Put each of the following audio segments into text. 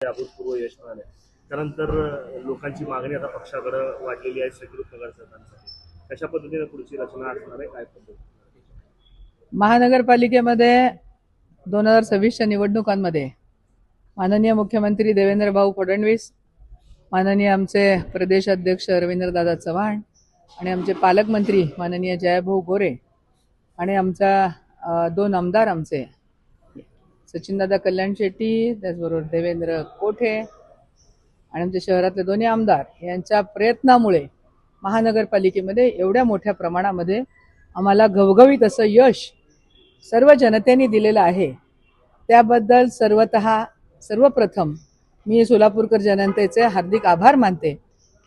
अभूतपूर्व यश मिळालं त्यानंतर लोकांची मागणी आता पक्षाकडे वाढलेली आहे स्वीकृत नगरसेवकांसाठी कशा पद्धतीने पुढची रचना असणार आहे काय पद्धती? महानगरपालिकेमध्ये दोन हजार सव्वीसच्या निवडणुकांमध्ये माननीय मुख्यमंत्री देवेंद्र भाऊ फडणवीस माननीय आमचे प्रदेशाध्यक्ष रवींद्रदादा चव्हाण आणि आमचे पालकमंत्री माननीय जयभाऊ गोरे आणि आमचा दोन आमदार आमचे सचिनदादा कल्याण शेट्टी त्याचबरोबर देवेंद्र कोठे आणि आमच्या शहरातले दोन्ही आमदार यांच्या प्रयत्नामुळे महानगरपालिकेमध्ये एवढ्या मोठ्या प्रमाणामध्ये आम्हाला घवघवीत असं यश सर्व जनतेने दिलेलं आहे. त्याबद्दल सर्वत सर्वप्रथम मी सोलापूरकर जनतेचे हार्दिक आभार मानते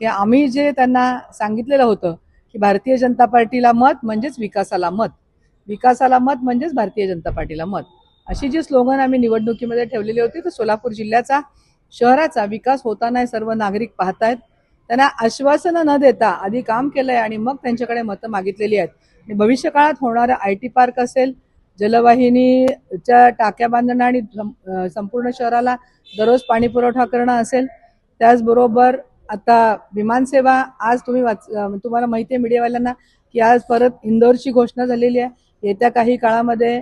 की आम्ही जे त्यांना सांगितलेलं होतं की भारतीय जनता पार्टीला मत म्हणजेच विकासाला मत. विकासाला मत म्हणजेच भारतीय जनता पार्टीला मत. अशी जी स्लोगन आम्ही निवडणुकीमध्ये ठेवलेली होती तर सोलापूर जिल्ह्याचा शहराचा विकास होताना सर्व नागरिक पाहतायत. त्यांना आश्वासनं न देता आधी काम केलंय आणि मग त्यांच्याकडे मतं मागितलेली आहेत. आणि भविष्य काळात होणारं आय टी पार्क असेल जलवाहिनीच्या टाक्या बांधणं आणि संपूर्ण शहराला दररोज पाणी पुरवठा करणं असेल त्याचबरोबर आता विमानसेवा आज तुम्ही वाच तुम्हाला माहिती आहे मीडियावाल्यांना की आज परत इंदोरची घोषणा झालेली आहे. येत्या काही काळामध्ये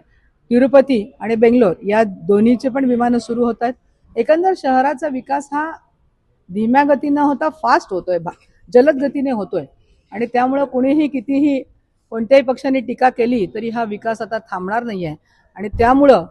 तिरुपती आणि बेंगलोर या दोन्हीचे पण विमानं सुरू होत आहेत. एकंदर शहराचा विकास हा धीम्या गतीनं होता फास्ट होतोय भा- जलद गतीने होतोय. आणि त्यामुळं कुणीही कितीही कोणत्याही पक्षाने टीका केली तरी हा विकास आता थांबणार नाही आहे आणि त्यामुळं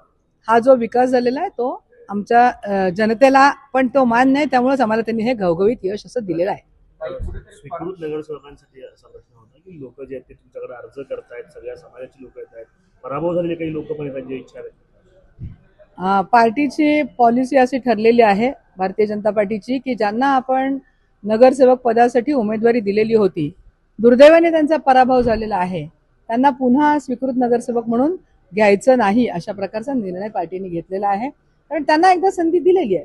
हा जो विकास झालेला आहे तो आमच्या जनतेला पण तो मान नाही त्यामुळेच आम्हाला त्यांनी हे घवघवीत यश असं दिलेलं आहे. स्वीकृत नगरसेवकांसाठी असा प्रश्न होता की लोक जे आहेत ते तुमच्याकडे अर्ज करतायत सगळ्या समाजाची लोक येत आहेत पराभव झालेले काही लोक पण येतात जे इच्छा आहेत पार्टीची पॉलिसी अशी ठरलेली आहे भारतीय जनता पार्टीची की ज्यांना आपण नगरसेवक पदासाठी उमेदवारी दिलेली होती. दुर्दैवाने त्यांचा पराभव झालेला आहे. त्यांना पुन्हा स्वीकृत नगरसेवक म्हणून घ्यायचं नाही अशा प्रकारचा निर्णय पार्टीने घेतलेला आहे. कारण त्यांना एकदा संधी दिलेली आहे.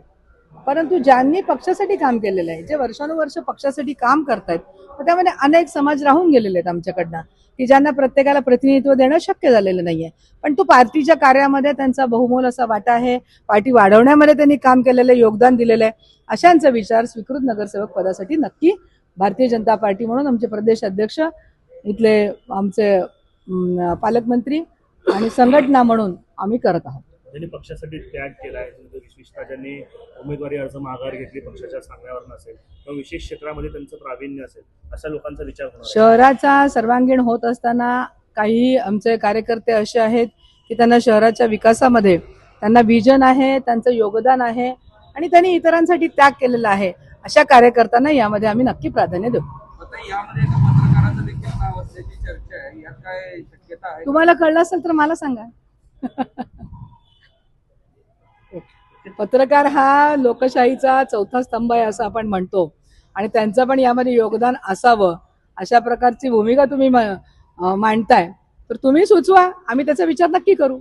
परंतु ज्यांनी पक्षासाठी काम केलेलं आहे जे वर्षानुवर्ष पक्षासाठी काम करतायत त्यामध्ये अनेक समाज राहून गेलेले आहेत आमच्याकडनं की ज्यांना प्रत्येकाला प्रतिनिधित्व देणं शक्य झालेलं नाहीये. पण तो पार्टीच्या कार्यामध्ये त्यांचा बहुमोल असा वाटा आहे पार्टी वाढवण्यामध्ये त्यांनी काम केलेलं आहे योगदान दिलेलं आहे अशांचा विचार स्वीकृत नगरसेवक पदासाठी नक्की भारतीय जनता पार्टी म्हणून आमचे प्रदेश अध्यक्ष इथले आमचे पालकमंत्री आणि संघटना म्हणून आम्ही करत आहोत. पक्षासाठी त्याग केलाय विशेषतः ज्यांनी उमेदवारी अर्ज माघार घेतली पक्षाच्या सांगण्यावर नसेल किंवा विशेष क्षेत्रामध्ये त्यांचं प्रावीण्य असेल अशा लोकांचा विचार. शहराचा सर्वांगीण होत असताना काही आमचे कार्यकर्ते असे आहेत की त्यांना शहराच्या विकासामध्ये त्यांना विजन आहे त्यांचं योगदान आहे आणि त्यांनी इतरांसाठी त्याग केलेला आहे. अशा कार्यकर्त्यांना यामध्ये आम्ही नक्की प्राधान्य देऊ. आता यामध्ये एका पत्रकाराचं देखील नाव असल्याची चर्चा आहे. यात काय शक्यता आहे? तुम्हाला कळलं असेल तर मला सांगा. पत्रकार हा लोकशाहीचा चौथा स्तंभ आहे असं आपण म्हणतो. आणि त्यांचं पण यामध्ये योगदान असावं अशा प्रकारची भूमिका तुम्ही मांडताय. तर तुम्ही सुचवा. आम्ही त्याचा विचार नक्की करू.